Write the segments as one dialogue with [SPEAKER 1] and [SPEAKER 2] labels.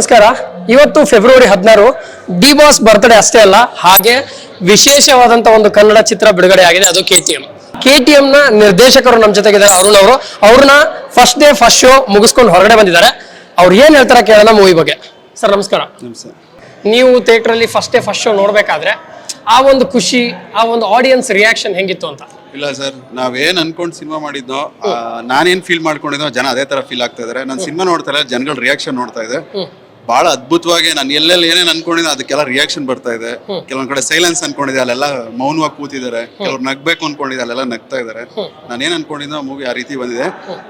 [SPEAKER 1] ನಮಸ್ಕಾರ. ಇವತ್ತು ಫೆಬ್ರವರಿ ಹದಿನಾರು. ಡಿ ಬಾಸ್ ಬರ್ತ್ಡೇ ಅಷ್ಟೇ ಅಲ್ಲ ಹಾಗೆ ವಿಶೇಷವಾದಂತ ಒಂದು ಕನ್ನಡ ಚಿತ್ರ ಬಿಡುಗಡೆ ಆಗಿದೆ ಅದು K T M. K T M ನ ನಿರ್ದೇಶಕರು ನಮ್ಮ ಜೊತೆಗಿದ್ದಾರೆ ಅರುಣ್ ಅವರು. ಅವ್ರನ್ನ ಫಸ್ಟ್ ಡೇ ಫಸ್ಟ್ ಶೋ ಮುಗಿಸ್ಕೊಂಡು ಹೊರಗಡೆ ಬಂದಿದ್ದಾರೆ. ಅವ್ರು ಏನ್ ಹೇಳ್ತಾರೆ ಕೇಳೋಣ ಮೂವಿ ಬಗ್ಗೆ. ಸರ್ ನಮಸ್ಕಾರ. ನೀವು ಥಿಯೇಟರ್ ಅಲ್ಲಿ ಫಸ್ಟ್ ಡೇ ಫಸ್ಟ್ ಶೋ ನೋಡ್ಬೇಕಾದ್ರೆ ಆ ಒಂದು ಖುಷಿ ಆ ಒಂದು ಆಡಿಯನ್ಸ್ ರಿಯಾಕ್ಷನ್ ಹೆಂಗಿತ್ತು ಅಂತ?
[SPEAKER 2] ಇಲ್ಲ ಸರ್ ನಾವೇನ್ ಅನ್ಕೊಂಡ್ ಸಿನಿಮಾ ಮಾಡಿದ್ನೋ ನಾನೇನ್ ಫೀಲ್ ಮಾಡ್ಕೊಂಡಿದ್ನೋ ಜನ ಅದೇ ತರ ಫೀಲ್ ಆಗ್ತಾ ಇದಾರೆ. ನಾನು ಸಿನಿಮಾ ನೋಡ್ತಾ ಇಲ್ಲ ಜನಗಳ ರಿಯಾಕ್ಷನ್ ನೋಡ್ತಾ ಇದೆ. ಬಹಳ ಅದ್ಭುತವಾಗಿ ನಾನು ಎಲ್ಲೆಲ್ಲಿ ಏನೇನು ಅನ್ಕೊಂಡಿದ್ದೆ ಅದಕ್ಕೆಲ್ಲ ರಿಯಾಕ್ಷನ್ ಬರ್ತಾ ಇದೆ. ಕೆಲವೊಂದ್ ಕಡೆ ಸೈಲೆನ್ಸ್ ಅನ್ಕೊಂಡಿದ್ದೆ ಅಲ್ಲೆಲ್ಲ ಮೌನವಾಗಿ ಕೂತಿದ್ದಾರೆ. ಕೆಲವ್ರು ನಗ್ಬೇಕು ಅನ್ಕೊಂಡಿದ್ದೆ ಅಲ್ಲೆಲ್ಲ ನಗ್ತಾ ಇದಾರೆ ನಾನು ಏನ್ ಅನ್ಕೊಂಡಿದ್ನೋ ಮೂವಿ ಆ ರೀತಿ ಬಂದಿದೆ.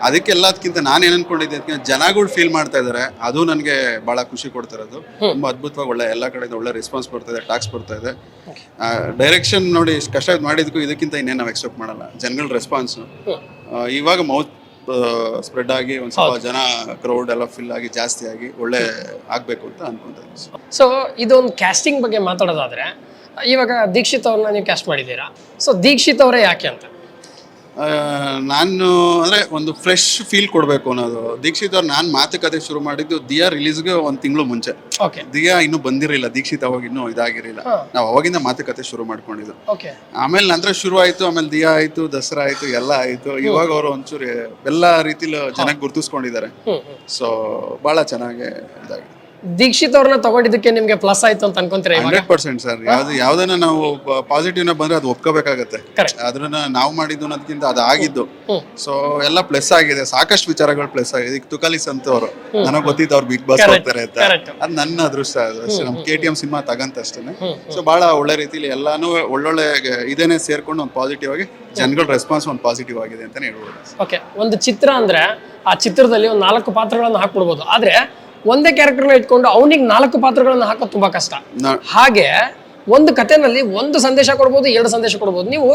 [SPEAKER 2] ಅದಕ್ಕೆಲ್ಲದಕ್ಕಿಂತ ನಾನು ಏನ್ ಅನ್ಕೊಂಡಿದ್ದೆ ಅದಕ್ಕಿಂತ ಜನಗಳು ಫೀಲ್ ಮಾಡ್ತಾ ಇದಾರೆ ಅದು ನನಗೆ ಬಹಳ ಖುಷಿ ಕೊಡ್ತಿರೋದು. ತುಂಬಾ ಅದ್ಭುತವಾಗಿ ಒಳ್ಳೆ ಎಲ್ಲ ಕಡೆಯಿಂದ ಒಳ್ಳೆ ರೆಸ್ಪಾನ್ಸ್ ಬರ್ತಾ ಇದೆ ಟಾಕ್ಸ್ ಬರ್ತಾ ಇದೆ. ಡೈರೆಕ್ಷನ್ ನೋಡಿ ಇಷ್ಟು ಕಷ್ಟ ಮಾಡಿದಕ್ಕೂ ಇದಕ್ಕಿಂತ ಇನ್ನೇನು ನಾವು ಎಕ್ಸೆಪ್ಟ್ ಮಾಡಲ್ಲ. ಜನಗಳ ರೆಸ್ಪಾನ್ಸ್ ಇವಾಗ ಮೌತ್ ಸ್ಪ್ರೆಡ್ ಆಗಿ ಒಂದು ಸ್ವಲ್ಪ ಜನ ಕ್ರೌಡ್ ಎಲ್ಲ ಫಿಲ್ ಆಗಿ ಜಾಸ್ತಿ ಆಗಿ ಒಳ್ಳೆ ಆಗ್ಬೇಕು ಅಂತ ಅನ್ಕೊಂತೀನಿ
[SPEAKER 1] ಸೊ ಇದೊಂದು ಕ್ಯಾಸ್ಟಿಂಗ್ ಬಗ್ಗೆ ಮಾತಾಡೋದಾದ್ರೆ ಇವಾಗ ದೀಕ್ಷಿತ್ ಅವ್ರನ್ನ ನೀವು ಕ್ಯಾಸ್ಟ್ ಮಾಡಿದ್ದೀರಾ? ಸೊ ದೀಕ್ಷಿತ್ ಅವರೇ ಯಾಕೆ ಅಂತ?
[SPEAKER 2] ನಾನು ಅಂದ್ರೆ ಒಂದು ಫ್ರೆಶ್ ಫೀಲ್ ಕೊಡಬೇಕು ಅನ್ನೋದು. ದೀಕ್ಷಿತ್ ಅವ್ರು ನಾನು ಮಾತುಕತೆ ಶುರು ಮಾಡಿದ್ದು ದಿಯಾ ರಿಲೀಸ್ಗೆ ಒಂದು ತಿಂಗಳು ಮುಂಚೆ.
[SPEAKER 1] ಓಕೆ
[SPEAKER 2] ದಿಯಾ ಇನ್ನೂ ಬಂದಿರಲಿಲ್ಲ ದೀಕ್ಷಿತ್ ಅವಾಗ ಇನ್ನೂ ಇದಾಗಿರಲಿಲ್ಲ. ನಾವು ಅವಾಗಿಂದ ಮಾತುಕತೆ ಶುರು ಮಾಡ್ಕೊಂಡಿದ್ದು. ಆಮೇಲೆ ನಂತರ ಶುರು ಆಯಿತು ಆಮೇಲೆ ದಿಯಾ ಆಯಿತು ದಸರಾ ಆಯಿತು ಎಲ್ಲ ಆಯಿತು. ಇವಾಗ ಅವರು ಒಂಚೂರು ಎಲ್ಲ ರೀತಿಲಿ ಜನಕ್ಕೆ ಗುರುತಿಸ್ಕೊಂಡಿದ್ದಾರೆ. ಸೊ ಭಾಳ ಚೆನ್ನಾಗಿ ಇದಾಗಿದೆ.
[SPEAKER 1] ದೀಕ್ಷಿತ್ ಅವ್ರನ್ನ ತಗೊಂಡಿದ್ದಕ್ಕೆ ನಿಮ್ಗೆ ಪ್ಲಸ್ ಆಯ್ತು ಅಂತ ಅನ್ಕೊಂತೀರಾ ಇವಾಗ?
[SPEAKER 2] ಹಂಡ್ರೆಡ್ ಪರ್ಸೆಂಟ್ ಸರ್ ಯಾವ್ದು ಯಾವ್ದನ್ನ ನಾವು ಪಾಸಿಟಿವ್ನ ಬಂದ್ರೆ ಅದು ಒಪ್ಕೋಬೇಕಾಗತ್ತೆ.
[SPEAKER 1] Correct.
[SPEAKER 2] ಅದನ್ನ ನಾವು ಮಾಡಿದ್ದು ಅನ್ನೋದಕ್ಕಿಂತ ಅದು ಆಗಿದ್ದು. ಸೊ ಎಲ್ಲ ಪ್ಲಸ್ ಆಗಿದೆ. ಸಾಕಷ್ಟು ವಿಚಾರಗಳು ಪ್ಲಸ್ ಆಗಿದೆ. ಈಗ ತುಕಾಲಿ ಸಂತ ಅವರು. ನನಗೆ ಗೊತ್ತಿದ್ದು ಅವ್ರು ಬಿಗ್ ಬಾಸ್
[SPEAKER 1] Correct,
[SPEAKER 2] ಹೋಗ್ತಾರೆ ಅಂತ.
[SPEAKER 1] Correct.
[SPEAKER 2] ಅದು ನನ್ನ ಅದೃಷ್ಟ ಅದು. ಅಷ್ಟೇ ನಮ್ ಕೆ ಟಿ ಎಂ ಸಿನಿಮಾ ತಗಂತ ಅಷ್ಟೇ ಸೊ ಬಹಳ ಒಳ್ಳೆ ರೀತಿಲಿ ಎಲ್ಲಾನು ಒಳ್ಳೊಳ್ಳೆ ಇದೇನೆ ಸೇರ್ಕೊಂಡು ಒಂದು ಪಾಸಿಟಿವ್ ಆಗಿ ಜನಗಳ ರೆಸ್ಪಾನ್ಸ್ ಒಂದು ಪಾಸಿಟಿವ್ ಆಗಿದೆ ಅಂತಾನೆ ಹೇಳ್ಬೋದು
[SPEAKER 1] ಓಕೆ ಒಂದು ಚಿತ್ರ ಅಂದ್ರೆ ಆ ಚಿತ್ರದಲ್ಲಿ ಒಂದು ನಾಲ್ಕು ಪಾತ್ರಗಳನ್ನ ಹಾಕ್ಬಿಡ್ಬೋದು. ಆದ್ರೆ ಒಂದೇ ಕ್ಯಾರೆಕ್ಟರ್ನ ಇಟ್ಕೊಂಡು ಅವನಿಗೆ ನಾಲ್ಕು ಪಾತ್ರಗಳನ್ನು ಹಾಕೋದು ತುಂಬಾ ಕಷ್ಟ. ಹಾಗೆ ಒಂದು ಕಥೆನಲ್ಲಿ ಒಂದು ಸಂದೇಶ ಕೊಡ್ಬೋದು ಎರಡು ಸಂದೇಶ ಕೊಡ್ಬೋದು. ನೀವು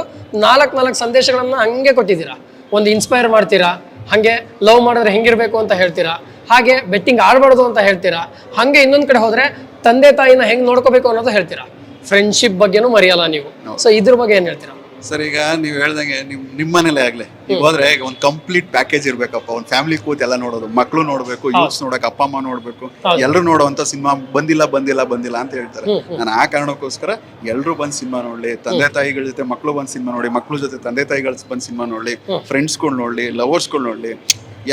[SPEAKER 1] ನಾಲ್ಕು ನಾಲ್ಕು ಸಂದೇಶಗಳನ್ನ ಹಂಗೆ ಕೊಟ್ಟಿದ್ದೀರಾ. ಒಂದು ಇನ್ಸ್ಪೈರ್ ಮಾಡ್ತೀರಾ ಹಾಗೆ ಲವ್ ಮಾಡಿದ್ರೆ ಹೆಂಗಿರ್ಬೇಕು ಅಂತ ಹೇಳ್ತೀರಾ ಹಾಗೆ ಬೆಟ್ಟಿಂಗ್ ಆಡಬಾರ್ದು ಅಂತ ಹೇಳ್ತೀರಾ ಹಾಗೆ ಇನ್ನೊಂದು ಕಡೆ ಹೋದ್ರೆ ತಂದೆ ತಾಯಿನ ಹೆಂಗ್ ನೋಡ್ಕೋಬೇಕು ಅನ್ನೋದು ಹೇಳ್ತೀರಾ. ಫ್ರೆಂಡ್ಶಿಪ್ ಬಗ್ಗೆನೂ ಮರೆಯಲ್ಲ ನೀವು. ಸೊ ಇದ್ರ ಬಗ್ಗೆ ಏನು ಹೇಳ್ತೀರಾ?
[SPEAKER 2] ಸರ್ ಈಗ ನೀವು ಹೇಳ್ದಂಗೆ ನಿಮ್ ನಿಮ್ಮನೇಲೆ ಆಗ್ಲಿ. ಈಗ ಹೋದ್ರೆ ಈಗ ಒಂದು ಕಂಪ್ಲೀಟ್ ಪ್ಯಾಕೇಜ್ ಇರ್ಬೇಕಪ್ಪ. ಒಂದು ಫ್ಯಾಮಿಲಿ ಕೂತ್ ಎಲ್ಲ ನೋಡೋದು. ಮಕ್ಳು ನೋಡ್ಬೇಕು ಯೂತ್ಸ್ ನೋಡಕ್ ಅಪ್ಪ ಅಮ್ಮ ನೋಡ್ಬೇಕು. ಎಲ್ಲರೂ ನೋಡುವಂತ ಸಿನಿಮಾ ಬಂದಿಲ್ಲ ಬಂದಿಲ್ಲ ಬಂದಿಲ್ಲ ಅಂತ ಹೇಳ್ತಾರೆ. ನಾನು ಆ ಕಾರಣಕ್ಕೋಸ್ಕರ ಎಲ್ಲರೂ ಬಂದ್ ಸಿನಿಮಾ ನೋಡ್ಲಿ ತಂದೆ ತಾಯಿಗಳ ಜೊತೆ ಮಕ್ಳು ಬಂದ್ ಸಿನಿಮಾ ನೋಡಿ ಮಕ್ಳು ಜೊತೆ ತಂದೆ ತಾಯಿಗಳು ಬಂದ್ ಸಿನಿಮಾ ನೋಡ್ಲಿ ಫ್ರೆಂಡ್ಸ್ಗಳು ನೋಡ್ಲಿ ಲವರ್ಸ್ಗಳು ನೋಡ್ಲಿ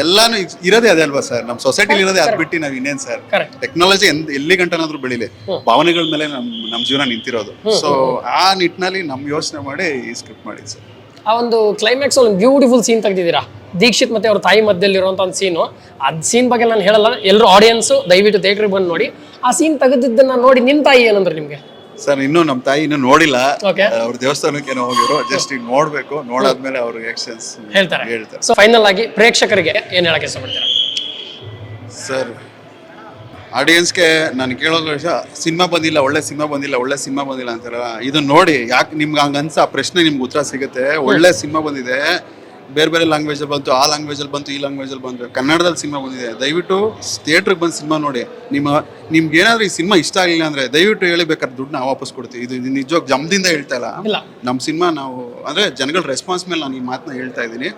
[SPEAKER 2] ಎಲ್ಲಾನು ಇರೋದೇ ಅದೇ ಅಲ್ವಾ ಸರ್? ನಮ್ಮ ಸೊಸೈಟಿಲಿ ಇರೋದೇ ಅದ್ ಬಿಟ್ಟು ನಾವ್ ಇನ್ನೇನ್ ಸರ್? ಟೆಕ್ನಾಲಜಿ ಎಲ್ಲಿ ಗಂಟನಾದ್ರೂ ಬೆಳಿಲಿ. ಭಾವನೆಗಳ ಮೇಲೆ ನಮ್ ನಮ್ ಜೀವನ ನಿಂತಿರೋದು. ಸೊ ಆ ನಿಟ್ಟಿನಲ್ಲಿ ನಮ್ ಯೋಚನೆ ಮಾಡಿ ಈ ಸ್ಕ್ರಿಪ್ಟ್ ಮಾಡಿದ್ ಸರ್.
[SPEAKER 1] ಆ ಒಂದು ಕ್ಲೈಮ್ಯಾಕ್ಸ್ ಒಂದು ಬ್ಯೂಟಿಫುಲ್ ಸೀನ್ ತೆಗ್ದಿದ್ದೀರಾ? ದೀಕ್ಷಿತ್ ಮತ್ತೆ ಅವ್ರ ತಾಯಿ ಮಧ್ಯದಲ್ಲಿ ಇರುವಂತ ಒಂದು ಸೀನು ಅದ್ ಸೀನ್ ಬಗ್ಗೆ ನಾನು ಹೇಳಲ್ಲ. ಎಲ್ಲರೂ ಆಡಿಯನ್ಸ್ ದಯವಿಟ್ಟು ಥಿಯೇಟರ್ಗೆ ಬಂದು ನೋಡಿ. ಆ ಸೀನ್ ತೆಗೆದಿದ್ದನ್ನ ನೋಡಿ ನಿಮ್ ತಾಯಿ ಏನಂದ್ರೆ ನಿಮ್ಗೆ?
[SPEAKER 2] ಸರ್ ಇನ್ನು ನಮ್ಮ ತಾಯಿ ಇನ್ನೂ ನೋಡಿಲ್ಲ. ಅವ್ರ ದೇವಸ್ಥಾನಕ್ಕೆ ಏನೋ ಹೋಗಿರೋ ಜಸ್ಟ್ ಈಗ ನೋಡ್ಬೇಕು. ನೋಡಾದ್ಮೇಲೆ ಅವ್ರ ರಿಯಾಕ್ಷನ್ಸ್
[SPEAKER 1] ಹೇಳ್ತಾರೆ.
[SPEAKER 2] ಹೇಳ್ತಾರೆ.
[SPEAKER 1] ಸೊ ಫೈನಲ್ ಆಗಿ ಪ್ರೇಕ್ಷಕರಿಗೆ ಏನ್ ಹೇಳಕ್ಕೆ ಇಷ್ಟಪಡ್ತೀರಾ?
[SPEAKER 2] ಸರ್ ಆಡಿಯನ್ಸ್ಗೆ ನಾನು ಕೇಳೋದು ಸಿನಿಮಾ ಬಂದಿಲ್ಲ ಒಳ್ಳೆ ಸಿನಿಮಾ ಬಂದಿಲ್ಲ ಒಳ್ಳೆ ಸಿನಿಮಾ ಬಂದಿಲ್ಲ ಅಂತಾರ? ಇದನ್ನ ನೋಡಿ ಯಾಕೆ ನಿಮ್ಗೆ ಹಂಗನ್ಸ ಆ ಪ್ರಶ್ನೆ ನಿಮ್ಗೆ ಉತ್ತರ ಸಿಗುತ್ತೆ. ಒಳ್ಳೆ ಸಿನಿಮಾ ಬಂದಿದೆ. ಬೇರೆ ಬೇರೆ ಲ್ಯಾಂಗ್ವೇಜ್ ಬಂತು ಆ ಲ್ಯಾಂಗ್ವೇಜ್ ಅಲ್ಲಿ ಬಂತು ಈ ಲ್ಯಾಂಗ್ವೇಜ್ ಅಲ್ಲಿ ಬಂತು. ಕನ್ನಡದಲ್ಲಿ ಸಿನಿಮಾ ಬಂದಿದೆ ದಯವಿಟ್ಟು ಥಿಯೇಟ್ರಿಗೆ ಬಂದು ಸಿನಿಮಾ ನೋಡಿ. ನಿಮ್ಮ ನಿಮ್ಗೆ ಏನಾದ್ರು ಈ ಸಿನಿಮಾ ಇಷ್ಟ ಆಗಲಿಲ್ಲ ಅಂದ್ರೆ ದಯವಿಟ್ಟು ಹೇಳಿ ಬೇಕಾದ್ರೆ ದುಡ್ಡು ನಾವು ವಾಪಸ್ ಕೊಡ್ತೀವಿ. ಇದು ನಿಜವಾಗ ಜಮ್ದಿಂದ ಹೇಳ್ತಾ ಇಲ್ಲ. ನಮ್ಮ ಸಿನಿಮಾ ನಾವು ಅಂದ್ರೆ ಜನಗಳ ರೆಸ್ಪಾನ್ಸ್ ಮೇಲೆ ನಾನು ಈ ಮಾತನ್ನ ಹೇಳ್ತಾ ಇದ್ದೀನಿ.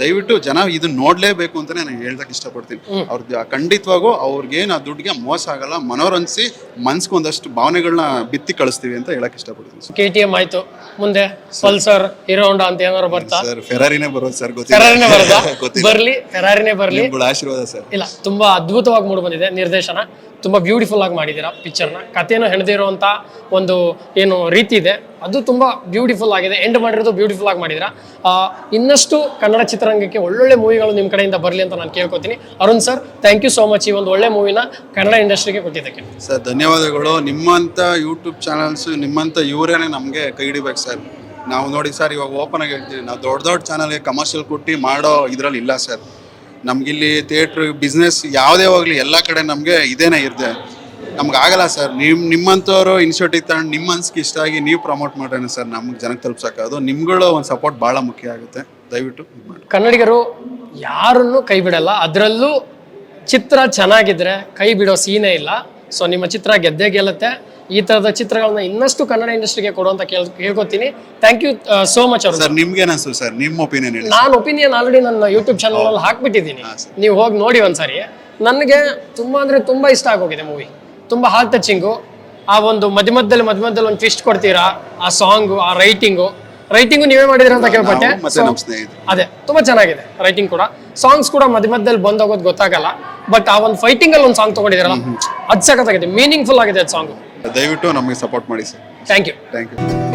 [SPEAKER 2] ದಯವಿಟ್ಟು ಜನ ಇದು ನೋಡ್ಲೇಬೇಕು ಅಂತಾನೆ ನಾನು ಹೇಳ್ದಕ್ಕೆ ಇಷ್ಟಪಡ್ತೀನಿ. ಅವ್ರ ಖಂಡಿತವಾಗೂ ಅವ್ರಿಗೇನು ಆ ದುಡ್ಡಿಗೆ ಮೋಸ ಆಗಲ್ಲ ಮನೋರಂಜಿಸಿ ಮನ್ಸ್ಗೆ ಒಂದಷ್ಟು ಭಾವನೆಗಳನ್ನ ಬಿತ್ತಿ ಕಳಿಸ್ತೀವಿ ಅಂತ ಹೇಳಕ್ ಇಷ್ಟಪಡ್ತೀನಿ.
[SPEAKER 1] ಕೆ ಟಿ ಎಂ ಆಯ್ತು. ಮುಂದೆ ಪಲ್ಸರ್ ಹೀರೋ ಹೊಂಡಾ ಅಂತ ಏನಾದ್ರು ಬರ್ತಾ?
[SPEAKER 2] ಸರ್ ಫೆರಾರಿನೇ ಬರೋದು. ಸರ್
[SPEAKER 1] ಫೆರಾರಿನೇ ಬರ್ಲಿ ಫೆರಾರಿನೇ ಬರ್ಲಿ.
[SPEAKER 2] ಆಶೀರ್ವಾದ ಸರ್.
[SPEAKER 1] ಇಲ್ಲ ತುಂಬಾ ಅದ್ಭುತವಾಗಿ ಮೂಡ್ ಬಂದಿದೆ ನಿರ್ದೇಶನ. ತುಂಬಾ ಬ್ಯೂಟಿಫುಲ್ ಆಗಿ ಮಾಡಿದ್ದೀರಾ ಪಿಕ್ಚರ್ನ ಕಥೆಯನ್ನು ಹೆಣದಿರುವಂತ ಒಂದು ಏನು ರೀತಿ ಇದೆ. ಅದು ತುಂಬಾ ಬ್ಯೂಟಿಫುಲ್ ಆಗಿದೆ. ಎಂಡ್ ಮಾಡಿರೋದು ಬ್ಯೂಟಿಫುಲ್ ಆಗಿ ಮಾಡಿದ್ದೀರಾ? ಆ, ಇನ್ನಷ್ಟು ಕನ್ನಡ ಚಿತ್ರರಂಗಕ್ಕೆ ಒಳ್ಳೊಳ್ಳೆ ಮೂವಿಗಳು ನಿಮ್ಮ ಕಡೆಯಿಂದ ಬರಲಿ ಅಂತ ನಾನು ಕೇಳ್ಕೊತೀನಿ. Arun sir thank you so much ಈ ಒಂದು ಒಳ್ಳೆ ಮೂವಿನ ಕನ್ನಡ ಇಂಡಸ್ಟ್ರಿಗೆ ಕೊಟ್ಟಿದ್ದಕ್ಕೆ.
[SPEAKER 2] ಸರ್ ಧನ್ಯವಾದಗಳು. ನಿಮ್ಮಂತ ಯೂಟ್ಯೂಬ್ ಚಾನಲ್ಸ್ ನಿಮ್ಮಂತ ಇವರೇನೆ ನಮಗೆ ಕೈ ಹಿಡಿಬೇಕು ಸರ್. ನಾವು ನೋಡಿ ಸರ್, ಇವಾಗ ಓಪನ್ ಆಗಿ ಹೇಳ್ತೀವಿ ನಾವು ದೊಡ್ಡ ದೊಡ್ಡ ಚಾನಲ್ಗೆ ಕಮರ್ಷಿಯಲ್ ಕೊಟ್ಟು ಮಾಡೋ ಇದರಲ್ಲಿ ಇಲ್ಲ ಸರ್. ನಮಗಿಲ್ಲಿ ಥಿಯೇಟ್ರ್ ಬಿಸ್ನೆಸ್ ಯಾವುದೇ ಹೋಗಲಿ ಎಲ್ಲ ಕಡೆ ನಮಗೆ ಇದೇನೇ ಇರದೆ. ನಮ್ಗೆ ಆಗಲ್ಲ ಸರ್. ನಿಮ್ಮ ನಿಮ್ಮಂಥವ್ರು ಇನಿಷಿಯೇಟಿವ್ ತಗೊಂಡು ನಿಮ್ಮ ಮನ್ಸಿಗೆ ಇಷ್ಟ ಆಗಿ ನೀವು ಪ್ರಮೋಟ್ ಮಾಡ್ರೇನೆ ಸರ್, ನಮ್ಗೆ ಜನಕ್ಕೆ ತಲುಪ್ಸೋಕ್ಕಾಗೋದು. ನಿಮ್ಗಳು ಒಂದು ಸಪೋರ್ಟ್ ಭಾಳ ಮುಖ್ಯ ಆಗುತ್ತೆ. ದಯವಿಟ್ಟು
[SPEAKER 1] ಕನ್ನಡಿಗರು ಯಾರನ್ನು ಕೈ ಬಿಡಲ್ಲ. ಅದರಲ್ಲೂ ಚಿತ್ರ ಚೆನ್ನಾಗಿದ್ರೆ ಕೈ ಬಿಡೋ ಸೀನೇ ಇಲ್ಲ. ಸೊ ನಿಮ್ಮ ಚಿತ್ರ ಗೆದ್ದೇ ಗೆಲ್ಲುತ್ತೆ. ಈ ತರದ ಚಿತ್ರಗಳನ್ನ ಇನ್ನಷ್ಟು ಕನ್ನಡ ಇಂಡಸ್ಟ್ರಿಗೆ ಕೊಡುವಂತ ಕೇಳ್ ಕೇಳ್ಕೊತೀನಿ. ಥ್ಯಾಂಕ್ ಯು ಸೋ ಮಚ್ ಅವರು.
[SPEAKER 2] ಸರ್ ನಿಮ್ಗೆ ಅನಿಸ್ತು ಸರ್? ನಿಮ್ಮ ಒಪಿನಿಯನ್ ಹೇಳಿ.
[SPEAKER 1] ನಾನು ಒಪಿನಿಯನ್ ಆಲ್ರೆಡಿ ನನ್ನ ಯೂಟ್ಯೂಬ್ ಚಾನಲ್ ಅಲ್ಲಿ ಹಾಕ್ಬಿಟ್ಟಿದ್ದೀನಿ. ನೀವು ಹೋಗಿ ನೋಡಿ ಒಂದ್ಸರಿ. ನನಗೆ ತುಂಬಾ ಅಂದ್ರೆ ತುಂಬಾ ಇಷ್ಟ ಆಗೋಗಿದೆ ಮೂವಿ ತುಂಬಾ ಹಾರ್ಟ್ ಟಚಿಂಗು ಆ ಒಂದು ಮಧ್ಯ ಮಧ್ಯದಲ್ಲಿ ಮಧ್ಯ ಮಧ್ಯದಲ್ಲಿ ಒಂದು ಟ್ವಿಸ್ಟ್ ಕೊಡ್ತೀರಾ? ಆ ಸಾಂಗು ಆ ರೈಟಿಂಗು ರೈಟಿಂಗು ನೀವೇ ಮಾಡಿದಿರ ಅಂತ ಕೇಳ್ಪಟ್ಟೆ? ಅದೇ ತುಂಬಾ ಚೆನ್ನಾಗಿದೆ ರೈಟಿಂಗ್ ಕೂಡ. ಸಾಂಗ್ಸ್ ಕೂಡ ಮಧ್ಯ ಮಧ್ಯದಲ್ಲಿ ಬಂದೋಗೋದು ಗೊತ್ತಾಗಲ್ಲ. ಬಟ್ ಆ ಒಂದು ಫೈಟಿಂಗ್ ಅಲ್ಲಿ ಒಂದು ಸಾಂಗ್ ತಗೊಂಡಿದ್ದೀರಲ್ಲ ಅದ್ ಸಖತ್ತಾಗಿದೆ ಮೀನಿಂಗ್ಫುಲ್ ಆಗಿದೆ ಅದು ಸಾಂಗ್
[SPEAKER 2] ದಯವಿಟ್ಟು ನಮಗೆ ಸಪೋರ್ಟ್ ಮಾಡಿ sir.
[SPEAKER 1] Thank you
[SPEAKER 2] thank you